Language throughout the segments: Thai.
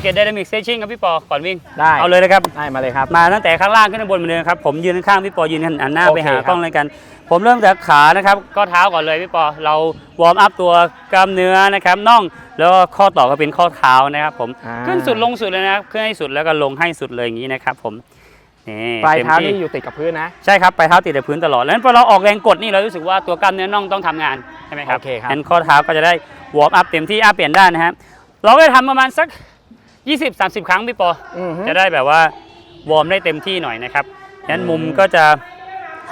เคไดนามิกเซชิ่งครับพี่ปอก่อนวิ่งได้ เอาเลยนะครับ ได้มาเลยครับ มาตั้งแต่ข้างล่างขึ้นไปบนเหมือนเดิมครับผมยืนข้างๆพี่ปอยืนหันหน้าโอไปเคหาครับ กล้องเลยกัน ผมเริ่มจากขานะครับก็เท้าก่อนเลยพี่ปอเราวอร์มอัพตัวกล้ามเนื้อนะครับน่องแล้วก็ข้อต่อก็เป็นข้อเท้านะครับผมอ่าขึ้นสุดลงสุดเลยนะครับขึ้นให้สุดแล้วก็ลงให้สุดเลยอย่างนี้นะครับผมนี่ปลายต็มเท้าที่ นี่อยู่ติดกับพื้นนะ ใช่ครับปลายเท้าติดกับพื้นตลอด แล้วพอเราออกแรงกดนี่เรารู้สึกว่าตัวกล้ามเนื้อน่องต้องทำงานใช่ไหมครับโอเคครับ งั้นข้อเท้าก็จะได้วอร์มอัพเต็มที่อัพเปลี่ยนได้านนะครับเราก็จะทำประมาณสัก 20-30 ครั้งพี่ปออือฮึจะได้แบบว่าวอร์มได้เต็มที่หน่อยนะครับงั้นมุมก็จะ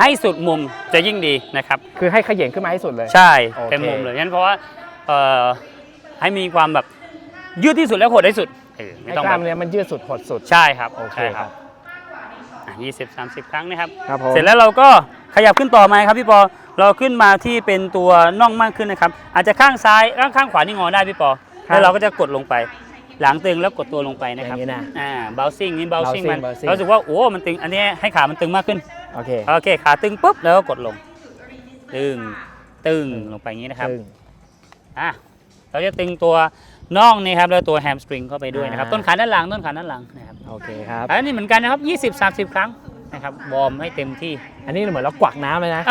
ให้สุดมุมจะยิ่งดีนะครับ คือให้เขย่งขึ้นมาให้สุดเลย ใช่โอเคเต็มมุมเลยงั้นเพราะว่าเอ่อให้มีความแบบยืดที่สุดและหดที่สุดเออไม่ให้ต้องกแบล้ามบเนื้อมันยืดสุดหดสุด ใช่ครับ โอเคใช่ครับยี่สิบสามสิบครั้งนะครับครับผมเสร็จแล้วเราก็ขยับขึ้นต่อมาครับพี่ปอ เราขึ้นมาที่เป็นตัวน่องมากขึ้นนะครับ อาจจะข้างซ้ายข้างข้างขวานี่งอได้พี่ปอ แล้วเราก็จะกดลงไป หลังตึงแล้วกดตัวลงไปนะอครับย่างนี้นะอ่าเบลซิ่งนี่เบลซิ่ง bouncing มัน bouncing เรารู้สึกว่าโอ้มันตึงอันนี้ให้ขามันตึงมากขึ้น โอเคโอเค ขาตึงปุ๊บแล้วก็กดลง ตึง ตึงลงไปอย่างนี้นะครับ ซึ่ง อะเราจะตึงตัวน่องนี่ครับแล้วตัวแฮมสตริงเข้าไปด้วยนะครับ อ่า ต้นขาด้านหลังต้นขาด้านหลังนะครับโอเคครับ อันนี้เหมือนกันนะครับ 20-30 ครั้งนะครับวอร์มให้เต็มที่ อันนี้เหมือนเรากวักน้ำเลยนะ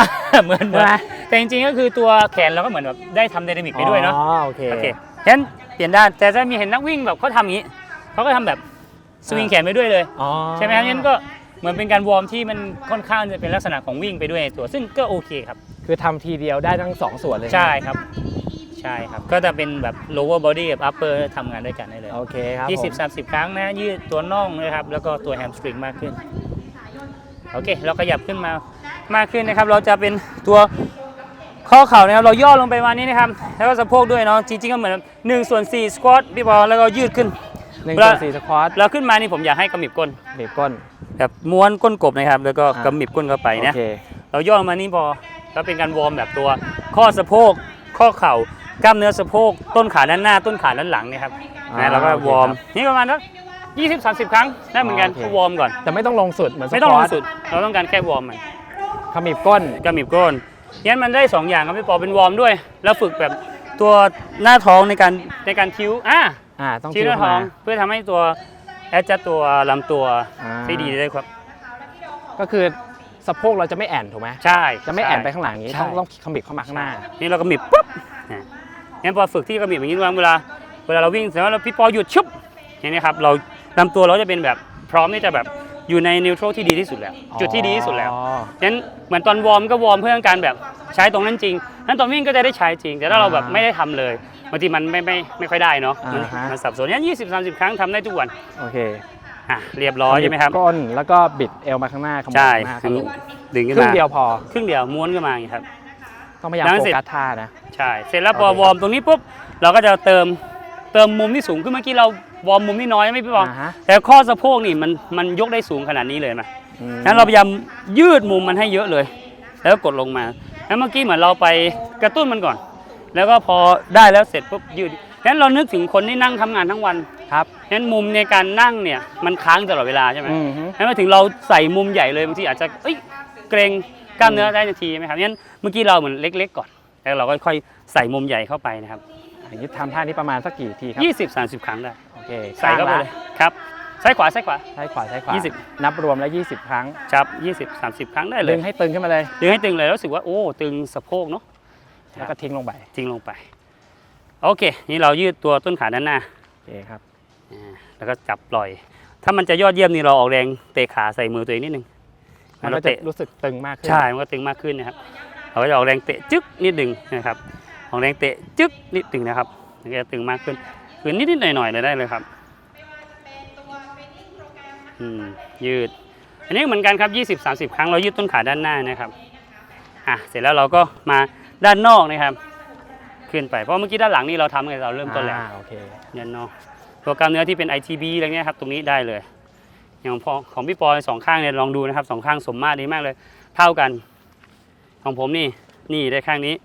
เหมือนเหมือนใช่ไหม แต่จริงๆก็คือตัวแขนเราก็เหมือนแบบได้ทำไดนามิกไปด้วยเนาะอ๋อโอเค โอเค ฉะนั้นเปลี่ยนได้านแต่จะมีเห็นนักวิ่งแบบเขาทำอย่างนี้เขาก็ทำแบบสวิงแขนไปด้วยเลย อ๋อใช่ไหมครับฉะนั้นก็เหมือนเป็นการวอร์มที่มันค่อนข้างจะเป็นลักษณะของวิ่งไปด้วยในตัวซึ่งก็โอเคครับ คือทำทีเดียวได้ทั้งสองส่วนเลยใช่ครับ ใช่ครับ ก็จะเป็นแบบ lower body กับ upper ทำงานด้วยกันได้เลย โอเคครับยี่สิบผมสามสิบครั้งนะ ยืดตัวน่องนะครับ แล้วก็ตัวแฮมสตริงมากขึ้น โอเค เราขยับขึ้นมามากขึ้นนะครับ เราจะเป็นตัว ข้อเข่านะครับเราย่อลงไปวันนี้นะครับแล้วก็สะโพกด้วยเนาะจริงๆก็เหมือนหนึ่งส่วนสี่สควอตพี่บอลแล้วก็ยืดขึ้นหนึ่งเวลาส่วนสี่สควอตแล้วขึ้นมานี่ผมอยากให้กำหมิบก้นบีบก้น แบบม้วนก้นกบนะครับ แล้วก็อ่ากำหมิบก้นเข้าไปโอนะเคเราย่อลงมานี่พอแล้วเป็นการวอร์มแบบตัว ข้อสะโพกข้อเข่ากล้ามเนื้อสะโพกต้นขาด้านหน้าต้นขาด้านหลังเนี่ยครับอ่านะแล้วก็โอเควอร์มครับนี่ประมาณสักยี่สิบสามสิบครั้งได้เหมือนกันโอเคก็วอร์มก่อนแต่ไม่ต้องลงสุดเหมือนสไม่ต้องคลวงอตสุด เราต้องการแค่วอร์มมันขมิบก้นกระหมิบก้น งั้นมันได้สองอย่างครับพี่ปอเป็นวอร์มด้วย แล้วฝึกแบบตัวหน้าท้องในการในการคิ้วอ่าอ่าต้องคิ้วหน้าเข้ท้องมเพื่อทำให้ตัวแอดจัดตัวลำตัวอ่าได้ดีได้ครับ ก็คือสะโพกเราจะไม่แอนถูกไหมใช่จะไม่แอนไปใช่ข้างหลังอย่างนี้ใช่ ต้องต้องขมิบเข้ามาข้างหน้า นี่เรากระหมิบปุ๊บอะงั้นพอฝึกที่กระหมิบอย่างนี้เวลาเวลาเราวิ่งเสร็จแล้วเราพี่ปอหยุดชุบอย่างนี้ครับเราลำตัวเราจะเป็นแบบพร้อมที่จะแบบ อยู่ในนิวทรัลที่ดีที่สุดแล้ว จุดที่ดีที่สุดแล้วอ๋องั้นเหมือนตอนวอร์มก็วอร์มเพื่อการแบบใช้ตรงนั้นจริงนั้นตอนวิ่งก็จะได้ใช้จริง แต่ถ้าเราแบบอ่าไม่ได้ทำเลยบางทีมันไม่ไม่ไม่ค่อยได้เนาะมันอ่าฮะมันสับสนงั้นยี่สิบสามสิบครั้งทำได้ทุกวันโอเคอะเรียบร้อยใช่ไหมครับก้นแล้วก็บิดเอวมาข้างหน้าขมวดใช่ข้างหน้าครับผมดึงขึ้นครึ่มางเดียวพอครึ่งเดียวม้วนขึ้นมาอย่างนี้ครับต้องพยายามแล้วโฟเสร็จกัสท่านะใช่เสร็จแล้วพอโอเควอร์มตรงนี้ปุ๊บเราก็จะเติมเติมมุมที่สูงขึ้นเมื่อกี้เรา วอร์มมุมที่น้อยไม่พี่บอลอ่าฮะ แต่ข้อสะโพกนี่มันมันยกได้สูงขนาดนี้เลยนะอืมงั้นเราพยายามยืดมุมมันให้เยอะเลย แล้วก็กดลงมา แล้วเมื่อกี้เหมือนเราไปกระตุ้นมันก่อน แล้วก็พอได้แล้วเสร็จปุ๊บยืดงั้นเรานึกถึงคนที่นั่งทำงานทั้งวันครับงั้นมุมในการนั่งเนี่ยมันค้างตลอดเวลาใช่ไหมอืมฮึงั้นมาถึงเราใส่มุมใหญ่เลยบางทีอาจจะเอ้ยเกรงกล้ามเนื้อได้นาทีไหมครับงั้นเมื่อกี้เราเหมือนเล็ก ๆ ก่อน แล้วเราก็ค่อยใส่มุมใหญ่เข้าไปนะครับอย่างนี้ทำท่านี้ประมาณสักกี่ทีครับ 20 30 ครั้งได้โอ เคใส่เข้าไปข้งเลยครับซ้ายขวาซ้ายขวา ซ้ายขวาซ้ายขวายี่สิบ นับรวมแล้ว 20 ครั้ง ครับ20 30 ครั้งได้เลดึยงให้ตึงขึ้นมาเลย ดึงให้ตึงเลยแล้วรู้สึกว่าโอ้ตึงสะโพกเนาะแล้วก็ทิ้งลงไปทิ้งลงไป โอเค นี่เรายืดตัวต้นขาด้านหน้าโอเคครับ อ่าแล้วก็จับปล่อย ถ้ามันจะยอดเยี่ยมนี่เราออกแรงเตะขาใส่มือตัวเองนิดนึงมันเราก็จะเตะ รู้สึกตึงมากขึ้น ใช่ มันก็ตึงมากขึ้นนะครับเราก็จะออกแรงเตะจึ๊กนิดหนึ่งนะครับ ออกแรงเตะจึ๊กนิดหนึ่งนะครับมันก็จะตึงมากขึ้น คือนิดๆหน่อยๆเลยได้เลยครับอืมยืด อันนี้เหมือนกันครับ 20-30 ครั้งเรายืดต้นขาด้านหน้านะครับอะเสร็จแล้วเราก็มาด้านนอกนะครับ ขึ้นไปเพราะเมื่อกี้ด้านหลังนี่เราทำไงเราเริ่มต้นแล้วอ่าโอเคด้านนอกตัวกล้ามเนื้อที่เป็น ITB อะไรเงี้ยครับตรงนี้ได้เลย อย่างของพอของพี่ปอยสองข้างเนี่ยลองดูนะครับสองข้างสมมาตรดีมากเลย เท่ากัน ของผมนี่นี่ได้ข้างนี้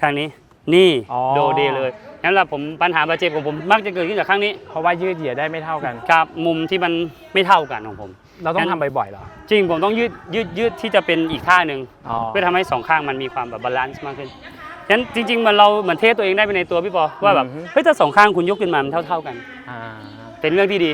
ข้างนี้ นี่อ๋อ โดเดเลยงั้นแหละผมปัญหาบาดเจ็บของผมมักจะเกิดขึ้นจากข้างนี้เพราะว่ายืดเหยียดได้ไม่เท่ากัน กับมุมที่มันไม่เท่ากันของผม เราต้องั้งนทำบ่อยๆเหรอจริงผมต้องยืดยืดยืดที่จะเป็นอีกท่าหนึ่ง อ๋อเพื่อทำให้สองข้างมันมีความแบบบาลานซ์มากขึ้นฉะนั้นจริงๆมันเราเหมือนเทสตัวเองได้ไปในตัวพี่ปอว่าแบบอือฮึเฮ้ยถ้าสองข้างคุณยกขึ้นมามันเท่า ๆกัน อ่าเป็นเรื่องที่ดี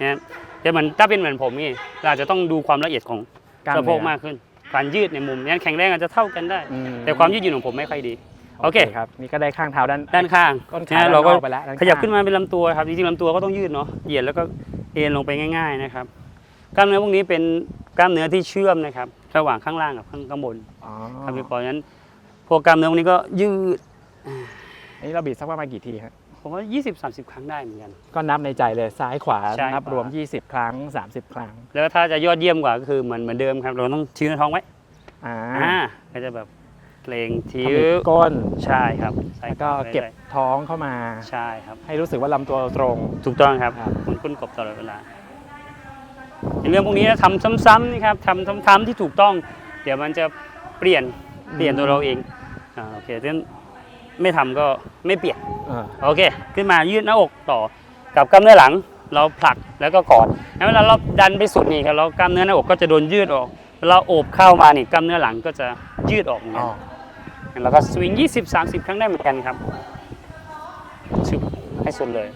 นะแต่เหมือนถ้าเป็นเหมือนผมนี่เราอาจจะต้องดูความละเอียดของกล้ามสะโพกเนื้อมากขึ้น การยืดในมุมนี้แข็งแรงอาจจะเท่ากันได้ อืแต่ความยืดหยุ่นของผมไม่ค่อยดี โอเคครับนี่ก็ได้ข้างเท้าด้านด้านข้างต้นขานะด้านเราก็นอกไปแล้วด้านขยับข้างขึ้นมาเป็นลำตัวครับจริงๆลำตัวก็ต้องยืดเนาะเหยียดแล้วก็เอ็นลงไปง่าย ๆนะครับ กล้ามเนื้อพวกนี้เป็นกล้ามเนื้อที่เชื่อมนะครับ ระหว่างข้างล่างกับข้างข้างบนอ๋อครับพี่ปอนั้นพวกกล้ามเนื้อพวกนี้ก็ยืดอันนี้เราบีบสักประมาณกี่ทีครับผมว่า 20-30 ครั้งได้เหมือนกัน ก็นับในใจเลยซ้ายขวาใช่นับขวารวม 20 ครั้ง 30 ครั้ง แล้วถ้าจะยอดเยี่ยมกว่าก็คือเหมือนเหมือนเดิมครับ เราต้องชี้หน้าท้องไว้ อ่าอ่าก็จะแบบ เกรงทิ้ทำให้วก้นใช่ครับใส่แล้วก็ไปเก็บรื่อยท้องเข้ามาๆใช่ครับ ให้รู้สึกว่าลำตัวตรง ถูกต้องครับครับหมุนก้นกบตลอดเวลาในเรื่องพวกนี้นะทำซ้ำๆนี่ครับทำซ้ำๆที่ถูกต้อง เดี๋ยวมันจะเปลี่ยนเปลี่ยนตัวเราเองอ่าโอเคดังนั้นไม่ทำก็ไม่เปลี่ยน เออโอเค ขึ้นมายืดหน้าอกต่อกับกล้ามเนื้อหลัง เราผลักแล้วก็กอดแล้วเวลาเราดันไปสุดนี่ครับเรากล้ามเนื้อหน้าอกก็จะโดนยืดออกเราโอบเข้ามานี่กล้ามเนื้อหลังก็จะยืดออกเหมือนอ๋กัอน แล้วก็สวิง 20-30 ครั้งได้เหมือนกันครับชึบให้สุดเลย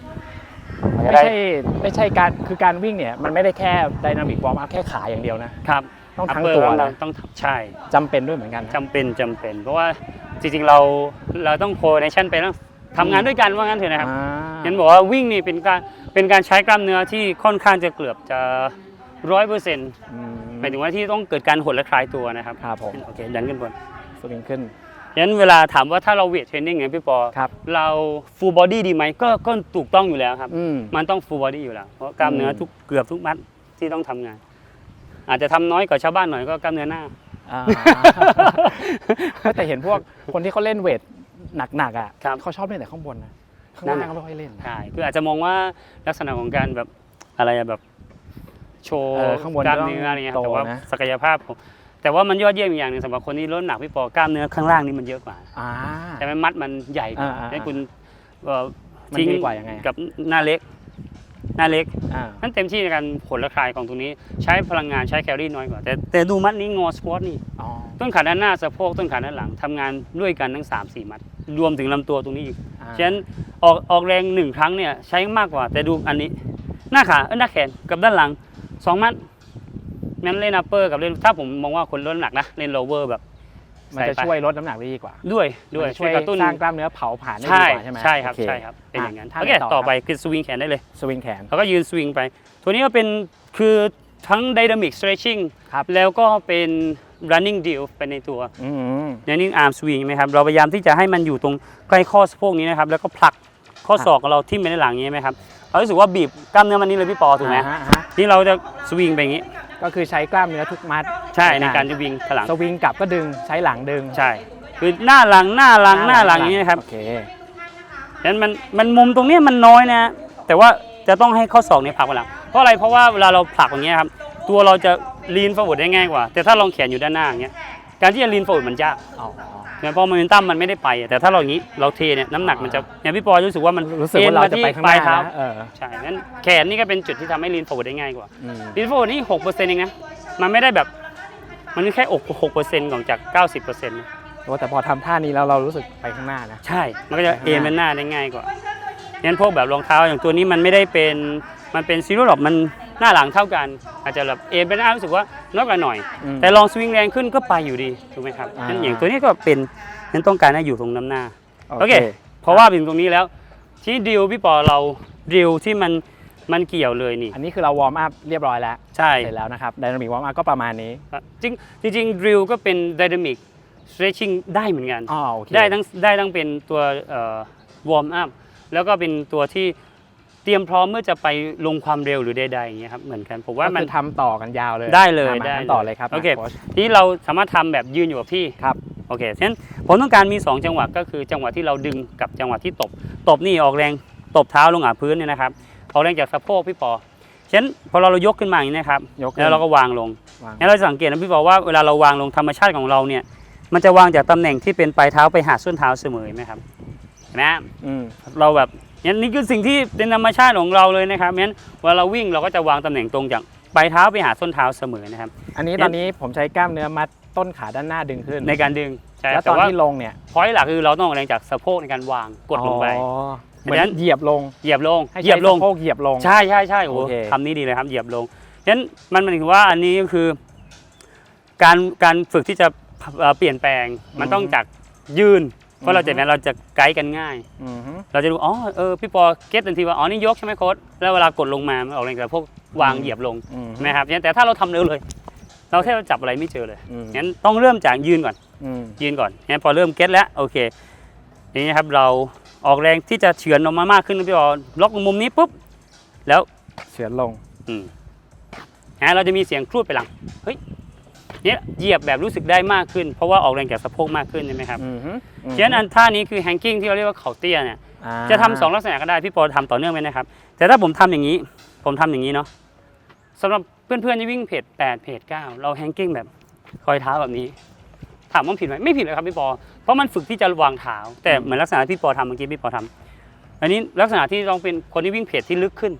มันจะไม่ได้ใช่ไม่ใช่การคือการวิ่งเนี่ยมันไม่ได้แค่ไดนามิกวอร์มอัพแค่ขาอย่างเดียวนะ ครับต้องทั้ง upper ตัวเรานะต้องใช่จำเป็นด้วยเหมือนกันนะ จำเป็นจำเป็น เพราะว่าจริงๆเราเราต้องโคเนชั่นไปต้องทำงานด้วยกันว่างั้นเถอะนะครับ อ่างั้นบอกว่าวิ่งนี่เป็นการเป็นการใช้กล้ามเนื้อที่ค่อนข้างจะเกือบจะร้อยเปอร์เซ็นต์อืมหมายถึงว่าที่ต้องเกิดการหดและคลายตัวนะครับครับผมโอเคดันขึ้นบน สวิงขึ้น งั้นเวลาถามว่าถ้าเราเวทเทรนนิ่งเนี่ยพี่ปอ ครับเราฟูลบอดี้ดีไหมก็ก็ถูกต้องอยู่แล้วครับ อืม มันต้องฟูลบอดี้อยู่แล้ว เพราะกล้ามเนื้ออืมทุกเกือบทุกมัดที่ต้องทำงาน อาจจะทำน้อยกว่าชาวบ้านหน่อยก็กล้ามเนื้อหน้า อ่า แต่เห็นพวกคนที่เขาเล่นเวทหนักๆอะครับเขาชอบเล่นแต่ข้างบนนะข้างนั่นล่างน่ะเขาไม่ค่อยเล่นใช่คืออาจจะมองว่าลักษณะของการแบบอะไรอะแบบ โชว์เออข้างบนกล้ามเนื้ออะไรเงี้ยครับโตแต่ว่านะ ศักยภาพผม แต่ว่ามันยอดเยี่ยมอีกอย่างหนึ่งสำหรับคนที่ลดน้ำหนักพี่ปอกล้ามเนื้อข้างล่างนี่มันเยอะกว่าอ่าใช่ไหมมัดมันใหญ่กว่าอ่าอ่าให้คุณเอ่อมันทิ้งดีกว่ายังไง กับหน้าเล็ก หน้าเล็ก อ่านั่นเต็มที่ในการผลละคลายของตรงนี้ใช้พลังงานใช้แคลอรี่น้อยกว่า แต่แต่ดูมัดนี้งอสควอตนี่ อ๋อต้นขาด้านหน้าสะโพกต้นขาด้านหลังทำงานด้วยกันทั้ง 3 4 มัด รวมถึงลำตัวตรงนี้อีกอ่าฉะนั้นออกออกแรงหนึ่งครั้งเนี่ยใช้มากกว่าแต่ดูอันนี้ หน้าขาเอ้ยหน้าแขนกับด้านหลังสองมัด งั้นเล่นอัปเปอร์กับเล่นถ้าผมมองว่าคนลดน้ำหนักนะเล่นโลเวอร์แบบมันจะใส่ไปช่วยลดน้ำหนักได้ดีกว่าด้วยด้วยมันจะช่วยกระตุ้นสร้างกล้ามเนื้อเผาผลาญได้ดีใช่กว่าใช่ไหมใช่ครับโอเใช่ครับเป็นอย่างนั้นท่าโอไหเคต่อต่อไปครับคือสวิงแขนได้เลย สวิงแขน แล้วก็ยืนสวิงไป ตัวนี้ก็เป็นคือทั้ง dynamic stretching ครับ แล้วก็เป็น running deal ไปในตัว อืม running arm swing ไหมครับ เราพยายามที่จะให้มันอยู่ตรงใกล้ข้อสะโพกนี้นะครับ แล้วก็ผลักข้อศอกของเราทิ่มไปในหลังอย่างนี้ไหมครับ เรารู้สึกว่าบีบกล้ามเนื้อมันนี้เลยพี่ปอถูกไหมอ่าฮะอ่าฮะที่เราจะสวิงไปอย่างนี้ ก็คือใช้กล้ามเนื้อทุกมัดใช่ในการจะวิ่งถลังสวิงกลับก็ดึงใช้หลังดึงใช่ คือหน้าหลังหน้าหลังหน้าหลังอย่างนี้นะครับโอเคฉะนั้นมันมันมุมตรงเนี้ยมันน้อยนะ แต่ว่าจะต้องให้ข้อศอกเนี่ยผลักไปหลังเพราะอะไรเพราะว่าเวลาเราผลักอย่างเงี้ยครับตัวเราจะลีน forward ได้ง่ายกว่า แต่ถ้าลองแขนอยู่ด้านหน้าอย่างเงี้ยการที่จะลีน forward มันยากอ๋อ เนี่ยเพราะโมเมนตัมมันไม่ได้ไปอะแต่ถ้าเราอย่างนี้เราเทเนี่ยน้ำหนักมันจะเนี่ยพี่ปอรู้สึกว่ามันรู้สึกว่าเราจะไปข้างหปลาน้ายเท้านะเออใช่งั้นแขนนี่ก็เป็นจุดที่ทำให้ลีน forward ได้ง่ายกว่าอืมลีน forward นี่หกเปอร์เซ็นต์เองนะมันไม่ได้แบบมันแค่อกหกเปอร์เซ็นต์ของจากเก้าสิบเปอร์เซ็นต์โอ้แต่พอทำท่านี้แล้วเรารู้สึกไปข้างหน้านะ ใช่ มันก็จะเอ็นเป็นหน้าได้ง่ายกว่างั้นพวกแบบรองเท้าอย่างตัวนี้มันไม่ได้เป็น มันเป็นซีโร่หรอก มัน หน้าหลังเท่ากัน อาจจะแบบเอ็นเป็นหน้ารู้สึกว่าน้อยกว่าหน่อย อืมแต่ลองสวิงแรงขึ้นก็ไปอยู่ดีถูกไหมครับอ่างั้นอย่างตัวนี้ก็เป็นนั้นต้องการให้อยู่ตรงน้ำหน้า โอเค เพราะว่าเป็นตรงนี้แล้ว ที่ดิวพี่ปอเราดิวที่มันมันเกี่ยวเลยนี่อันนี้คือเราวอร์มอัพเรียบร้อยแล้ว ใช่ เสร็จแล้วนะครับไดนามิกวอร์มอัพก็ประมาณนี้จริงจริงๆดิวก็เป็น dynamic stretching ได้เหมือนกัน อ๋อโอเค ได้ทั้งได้ทั้งเป็นตัววอร์มอัพแล้วก็เป็นตัวที่เต รียมพร้อมเมื่อจะไปลงความเร็วหรือใดๆอย่างเงี้ยครับเหมือนกันผมว่าก็มันคือทำต่อกันยาวเลยได้เลยอะมาได้ทำต่อเลยครับโอเคโค้ชที่เราสามารถทำแบบยืนอยู่กับที่ครับโอเคฉะนั้นผมต้องการมี 2 จังหวะก็คือจังหวะที่เราดึงกับจังหวะที่ตบ ตบนี่ออกแรงตบเท้าลงหาพื้นเนี่ยนะครับออกแรงจากสะโพกพี่ปอฉะนั้นพอเราเรายกขึ้นมาอย่างนี้นะครับยกขึ้น แล้วเราก็วางลงวางงั้นเราจะสังเกตนะพี่ปอว่าเวลาเราวางลงธรรมชาติของเราเนี่ยมันจะวางจากตำแหน่งที่เป็นปลายเท้าไปหาส้นเท้าเสมอไหมครับเห็นไหม อืม เราแบบ งั้นนี่คือสิ่งที่เป็นธรรมชาติของเราเลยนะครับงั้นเวลาเราวิ่งเราก็จะวางตำแหน่งตรงจากปลายเท้าไปหาส้นเท้าเสมอนะครับ อันนี้เนี่ยตอนนี้ผมใช้กล้ามเนื้อมัดต้นขาด้านหน้าดึงขึ้น ในการดึงใช่แล้วตแต่อนว่าที่ลงเนี่ยพอยต์หลักคือเราต้องออกแรงจากสะโพกในการวางกดลงไปอ๋อเหมือนฉะนั้นเหยียบลงเหยียบลงให้เหยียบลงใช้สะโพกเหยียบลงใช่ใช่ใช่โอ้โหโอเคคำนี้ดีเลยครับเหยียบลงฉะนั้นมันหมายถึงว่าอันนี้ก็คือ การการฝึกที่จะเอ่อเปลี่ยนแปลงมันต้องจากยืน เพราะเราจะแม้เราจะไกด์กันง่าย อือฮึเราจะรู้อ๋อเออพี่ปอเก็ตทันทีว่าอ๋อนี่ยกใช่ไหมโค้ดแล้วเวลากดลงมามันออกแรงแต่พวกวางเหยียบลงอืมนะครับงั้นแต่ถ้าเราทำเร็วเลย เราแค่จับอะไรไม่เจอเลยอืม งั้นต้องเริ่มจากยืนก่อน อืม ยืนก่อนงั้นพอเริ่มเก็ตแล้วโอเคอย่างนี้ครับเราออกแรงที่จะเฉือนออกมามากขึ้นนะพี่ปอล็อกมุมนี้ปุ๊บแล้วเฉือนลง อืมนะเราจะมีเสียงครูดไปหลัง เฮ้ย เนี่ยเหยียบแบบรู้สึกได้มากขึ้น เพราะว่าออกแรงจากสะโพกมากขึ้นใช่ไหมครับอือฮึอือฮึ ฉะนั้นอันท่านี้คือแฮงกิ้งที่เราเรียกว่าเข่าเตี้ยเนี่ยอ่าจะทำสองลักษณะก็ได้พี่ปอทำต่อเนื่องไหมนะครับ แต่ถ้าผมทำอย่างนี้ ผมทำอย่างนี้เนาะสำหรับเพื่อนๆที่วิ่งเพจ8เพจ9เราแฮงกิ้งแบบคอยเท้าแบบนี้ ถามว่าผิดไหมไม่ผิดเลยครับพี่ปอเพราะมันฝึกที่จะวางเท้าแต่เหมือนลักษณะที่พี่ปอทำเมื่อกี้พี่ปอทำอันนี้ลักษณะที่ต้องเป็นคนที่วิ่งเพจที่ลึกขึ้น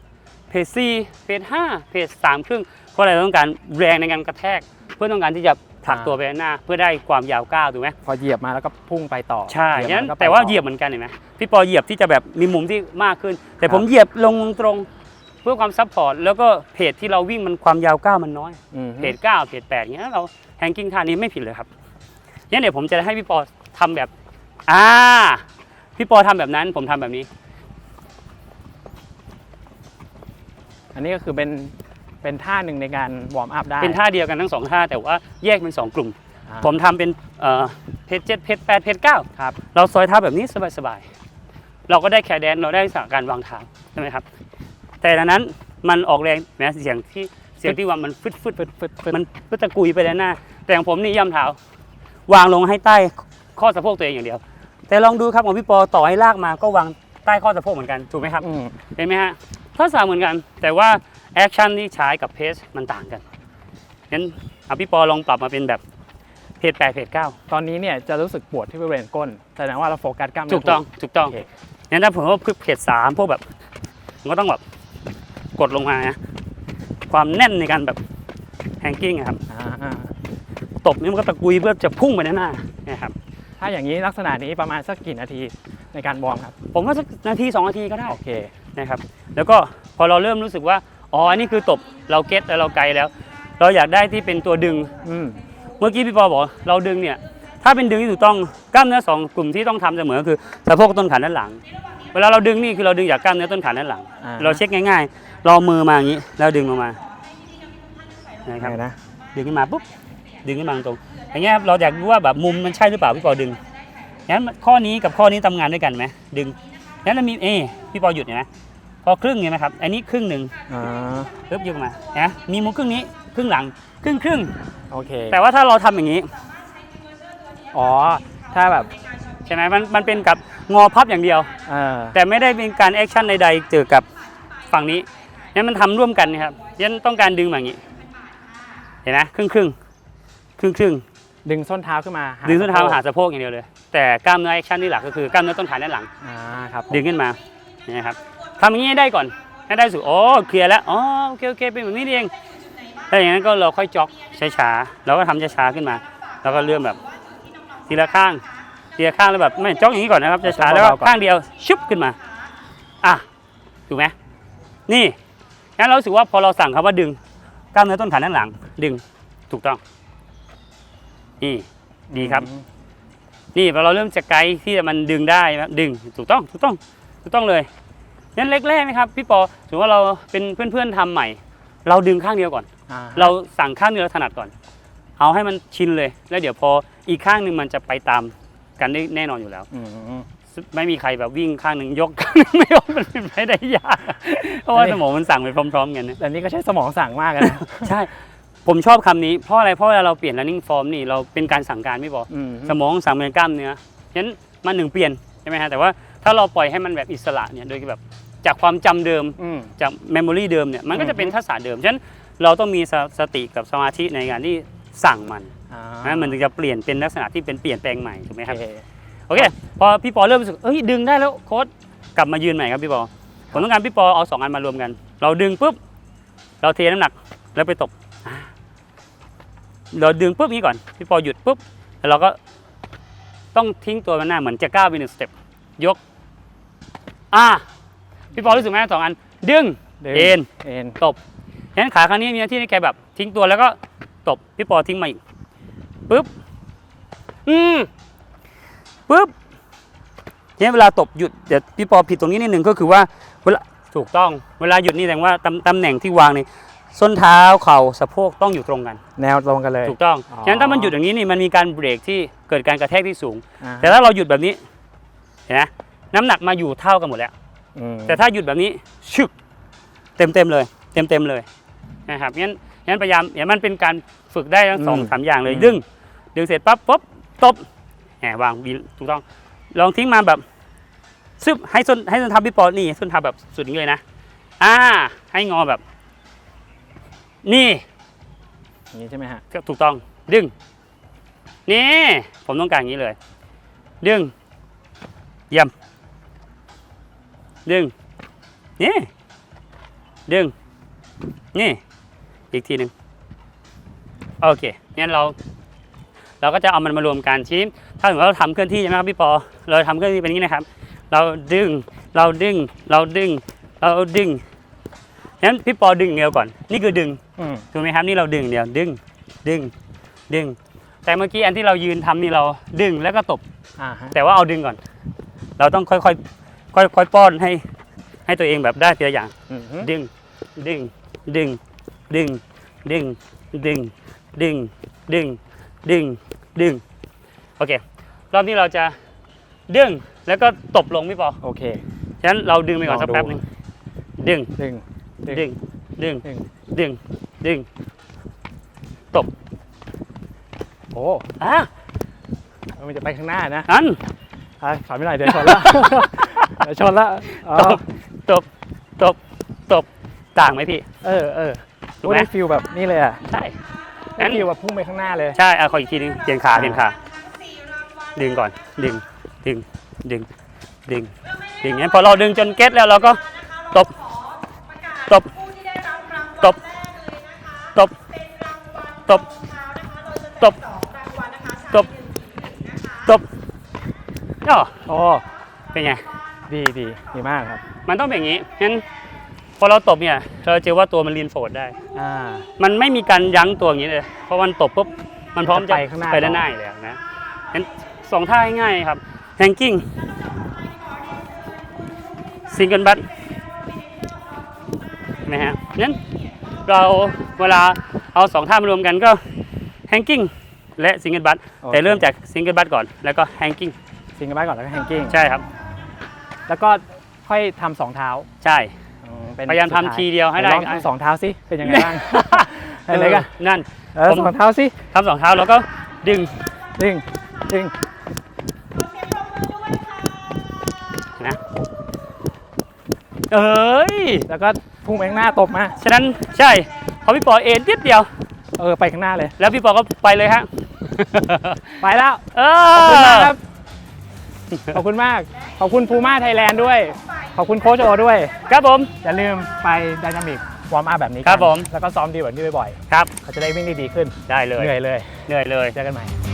เพจสี่เพจห้าเพจสามครึ่ง เพราะอะไรเราต้องการแรงในการกระแทก เพื่อต้องการที่จะผลักตัวไปข้างหน้า เพื่อได้ความยาวก้าวถูกไหมพอเหยียบมาแล้วก็พุ่งไปต่อใช่เหยียบงั้นมล้ก็ไปแต่ว่าต่เหยียบเหมือนกันเห็นไหมพี่ปอเหยียบที่จะแบบมีมุมที่มากขึ้น แต่ผมเหยียบลงตรงๆเพื่อความซัพพอร์ตแล้วก็เพจที่เราวิ่งมันความยาวก้าวมันน้อยอืมเพจเก้าเพจแปดอย่างเงี้ยเราแฮงกิ้งท่านี้ไม่ผิดเลยครับงั้นเดี๋ยวผมจะให้พี่ปอทำแบบอ่าพี่ปอทำแบบนั้นผมทำแบบนี้ อันนี้ก็คือเป็นเป็นท่าหนึ่งในการวอร์มอัพได้ เป็นท่าเดียวกันทั้งสองท่าแต่ว่าแยกเป็นสองกลุ่ม อ่าผมทำเป็นเอ่อเพจเจ็ดเพจแปดเพจเก้าครับ เราซอยเท้าแบบนี้สบายๆ เราก็ได้แคร์แดนเราได้จากการวางเท้าใช่ไหมครับ แต่ดังนั้นมันออกแรงแม้เสียงที่เสียงที่ว่ามันฟึดฟึดฟึดฟึดฟึดมันก็จะกุยไปด้านหน้า แต่ของผมนี่ย่ำเท้า วางลงให้ใต้ข้อสะโพกตัวเองอย่างเดียว แต่ลองดูครับของพี่ปอต่อให้ลากมาก็วางใต้ข้อสะโพกเหมือนกันถูกไหมครับ อืมเห็นไหมฮะ ทักษะเหมือนกัน แต่ว่าแอคชั่นที่ใช้กับเพสมันต่างกันงั้นเอาพี่ปอลองปรับมาเป็นแบบเพจแปดเพจเก้าตอนนี้เนี่ยจะรู้สึกปวดที่บริเวณก้นแสดงว่าเราโฟกัสกล้ามเนื้ถูกต้องถูกต้องโอเคงั้นถ้าผมว่าเพจสามพวกแบบผมก็ต้องแบบกดลงมานะความแน่นในการแบบแฮงกิ้งครับอ่าอ่าตบนี่มันก็ตะกุยเพื่อจะพุ่งไปด้านหน้านะครับถ้าอย่างนี้ลักษณะนี้ประมาณสักกี่นาทีในการวอร์มครับ ผมว่าสักนาทีสองนาทีก็ได้โอเคนะครับ แล้วก็พอเราเริ่มรู้สึกว่าอ๋ออันนี้คือตบเราเก็ตแล้วเราไกลแล้ว เราอยากได้ที่เป็นตัวดึงอืมเมื่อกี้พี่ปอบอกเราดึงเนี่ย ถ้าเป็นดึงที่ถูกต้องกล้ามเนื้อสองกลุ่มที่ต้องทำเสมอก็คือสะโพกต้นขาด้านหลัง เวลาเราดึงนี่คือเราดึงจากกล้ามเนื้อต้นขาด้านหลังอ่าเราเช็คง่ายๆเราเอามือมาอย่างนี้แล้วดึงลงมานะครับไงนะดึงขึ้นมาปุ๊บดึงขึ้นมาตรงๆอย่างเงี้ยครับเราอยากรู้ว่าแบบมุมมันใช่หรือเปล่าพี่ปอดึงงั้นข้อนี้กับข้อนี้ทำงานด้วยกันไหมดึงงั้นเรามีเอพี่ปอหยุดเห็นไหม พอครึ่งเห็นไหมครับ อันนี้ครึ่งหนึ่งอ่าปึ๊บยกมานะมีมุมครึ่งนี้ครึ่งหลังครึ่งครึ่งโอเค แต่ว่าถ้าเราทำอย่างนี้ อ๋อ ถ้าแบบใช่ไหมมันมันเป็นกับงอพับอย่างเดียว เออแต่ไม่ได้เป็นการแอคชั่นใดๆเจอกับฝั่งนี้งั้นมันทำร่วมกันนะครับยันต้องการดึงแบบนี้ เห็นไหมครึ่งครึ่งครึ่งครึ่งดึงส้นเท้าขึ้นมาหดึงส้นเท้าสะโพกหาสะโพกอย่างเดียวเลย แต่กล้ามเนื้อแอคชั่นที่หลักก็คือกล้ามเนื้อต้นขาด้านหลัง อ่าครับผมดึงขึ้นมานะครับ ทำอย่างนี้ให้ได้ก่อนให้ได้สุดโอ้เคลียร์แล้วอ๋อโอเคโอเคเป็นแบบนี้นี่เองถ้าอย่างนั้นก็เราค่อยจ็อกช้าๆเราก็ทำช้าๆขึ้นมา แล้วก็เริ่มแบบทีละข้างทีละข้างแล้วแบบไม่จ็อกอย่างนี้ก่อนนะครับช้าๆแล้วก็ข้างเดียวชุบขึ้นมาอะถูกไหมนี่งั้นเรารู้สึกว่าพอเราสั่งคำว่าดึงกล้ามเนื้อต้นขาด้านหลัง ดึงถูกต้องนี่ดีครับอืมนี่พอเราเริ่มจะไกด์ที่จะมันดึงได้นะครับดึงถูกต้องถูกต้องถูกต้องเลย งั้นแรกๆนะครับพี่ปอถือว่าเราเป็นเพื่อนๆทำใหม่ เราดึงข้างเดียวก่อนอ่าเราสั่งข้างเดียวเราถนัดก่อน เอาให้มันชินเลย แล้วเดี๋ยวพออีกข้างหนึ่งมันจะไปตามกันได้แน่นอนอยู่แล้วอืมไม่มีใครแบบวิ่งข้างหนึ่งยกข้างหนึ่งไม่ยกมันเป็นไปได้ยากเพราะว่าสมองมันสั่งไปพร้อมๆกันนะแต่นี่ก็ใช้สมองสั่งมากเลยนะใช่ผมชอบคำนี้เพราะอะไรเพราะเวลาเราเปลี่ยน running form นี่เราเป็นการสั่งการไม่พออืมสมองสั่งเป็นกล้ามเนื้อฉะนั้นมันหนึ่งเปลี่ยนใช่ไหมฮะแต่ว่า ถ้าเราปล่อยให้มันแบบอิสระเนี่ยโดยแบบจากความจำเดิมอืมจากเมมโมรีเดิมเนี่ยมันก็อืจะมเป็นทักษะเดิมฉะนั้นเราต้องมีสสติกับสมาธิในการที่สั่งมันอ่านะมันถึงจะเปลี่ยนเป็นลักษณะที่เป็นเปลี่ยนแปลงใหม่ถูกไหมโอครับเคโอเคพอพี่ปอเริ่มรู้สึกเอ้ยดึงได้แล้วโค้ดกลับมายืนใหม่ครับพี่ปอผมต้องการพี่ปอเอาสองอันมารวมกัน เราดึงปุ๊บเราเทน้ำหนักแล้วไปตบอ่าเราดึงปุ๊บนี้ก่อนพี่ปอหยุดปุ๊บแล้วเราก็ต้องทิ้งตัวมันหน้าเหมือนจะก้าวไปหนึ่งสเต็ป ยก อ่า พี่ปอรู้สึกไหมสองอัน ดึง ดึงเอ็น เอ็นตบฉะนั้นขาครั้งนี้มีหน้าที่ในการแบบทิ้งตัวแล้วก็ตบ พี่ปอทิ้งมาอีกปุ๊บ อืมปุ๊บเนี่ยเวลาตบหยุดเดี๋ยวพี่ปอผิดตรงนี้นิดหนึ่งก็คือว่าเวลาถูกต้อง เวลาหยุดนี่แสดงว่าตำตำแหน่งที่วางนี่ส้นเท้าเข่าสะโพกต้องอยู่ตรงกัน แนวตรงกันเลย ถูกต้องอ๋อฉะนั้นถ้ามันหยุดอย่างนี้นี่มันมีการเบรกที่เกิดการกระแทกที่สูง อ่า แต่ถ้าเราหยุดแบบนี้ เห็นไหมน้ำหนักมาอยู่เท่ากันหมดแล้ว อืมแต่ถ้าหยุดแบบนี้ชึกเต็มเต็มๆเลย เต็มเต็มๆเลยนะครับงั้นงั้นพยายามอย่างมันเป็นการฝึกได้ทั้งสองสามอย่างเลยดึง ดึงเสร็จปั๊บปุ๊บตบแหมวางบีถูกต้อง ลองทิ้งมาแบบซึบให้ส้นให้ส้นเท้าพี่ปอนี่ส้นเท้าแบบสุดนี้เลยนะอ่า ให้งอแบบ นี่อย่างนี้ใช่ไหมฮะ ก็ถูกต้อง ดึง นี่ ผมต้องการอย่างนี้เลย ดึง เยี่ยม ดึง นี่ ดึง นี่ อีกทีหนึ่งโอเคงั้นเรา เราก็จะเอามันมารวมกันทีนี้ถ้าสมมติเราทำเคลื่อนที่ใช่ไหมครับพี่ปอ เราทำเคลื่อนที่เป็นอย่างนี้นะครับ เราดึง เราดึง เราดึง เราดึงงั้นพี่ปอดึงเดียวก่อน นี่คือดึงอืมถูกไหมครับ นี่เราดึงเดียว ดึง ดึง ดึง แต่เมื่อกี้อันที่เรายืนทำนี่เราดึงแล้วก็ตบอ่าฮะแต่ว่าเอาดึงก่อน เราต้องค่อยๆค่อยค่อยๆป้อนให้ให้ตัวเองแบบได้ทีละอย่าง อืมฮึดึง ดึง ดึง ดึง ดึง ดึง ดึง ดึง ดึง ดึง โอเค รอบนี้เราจะดึง แล้วก็ตบลงพี่ปอ โอเค ฉะนั้นเราดึงไปก่อนสักแป๊บหนึง ดึง ดึง ดึง ดึง ดึง ดึง ดึง โอ้อะมันจะไปข้างหน้านะ อัน อ่ถามไม่ได้เดี๋ยวชนละ เดี๋ยวชนละตบตบตบต่างไหมพี่ เออเออรู้ไหมฟิลแบบนี่เลยอะใช่ ได้งั้น ฟิลแบบพุ่งไปข้างหน้าเลย ใช่เอาขออีกทีนึงเดียงขาเดียงขาดึงก่อนดึงดึงดึงดึงดึงอย่นพอเราดึงจนเก็ตแล้วเราก็ตบตบตบตบตบตบตบ อ๋อโอ้เป็นไง ดีดีดีมากครับ มันต้องเป็นอย่างนี้งั้นพอเราตบเนี่ยเราจะเจอว่าตัวมันลีนโฟดได้ อ่า มันไม่มีการยั้งตัวอย่างนี้เลยเพราะมันตบปุ๊บมันพร้อมจะไปข้างหน้า ไปด้านหน้าอยู่แล้วนะงั้นสองท่าง่ายๆครับแฮงกิ้งซิงเกิลบัตนะฮะงั้นเราเวลาเอาสองท่ามารวมกันก็แฮงกิ้งและซิงเกิลบัตโอเค แต่เริ่มจากซิงเกิลบัตก่อนแล้วก็แฮงกิ้ง ซิงเกิลไบก่อนแล้วก็แฮงกิ้งใช่ครับ แล้วก็ค่อยทำสองเท้าใช่ อืมเป็นพยายามสุท้ทำทีเดียวให้ได้ ลองทำสองเท้าสิเป็นยังไงบ้างเออะไรอกันนั่น เออผม สองเท้าสิทำสองเท้าแล้วก็ดึงดึงดึงนะเอ้ย แล้วก็พุ่งไปข้างหน้าตบมาฉะนั้นใช่พอพี่ปอเอ็นนิดเดียว เออไปข้างหน้าเลย แล้วพี่ปอก็ไปเลยฮะ ไปแล้วเอขอบคุณมากอครับ ขอบคุณมาก ขอบคุณพูม่าไทยแลนด์ด้วย ขอบคุณโค้ชโอด้วย ครับผม อย่าลืมไปไดนามิกวอร์มอัพแบบนี้กันครับผม แล้วก็ซ้อมดีแบบนี้บ่อยครับ ๆเขาจะได้วิ่งได้ดีขึ้น ได้เลย เหนื่อยเลย เหนื่อยเลย เจอกันใหม่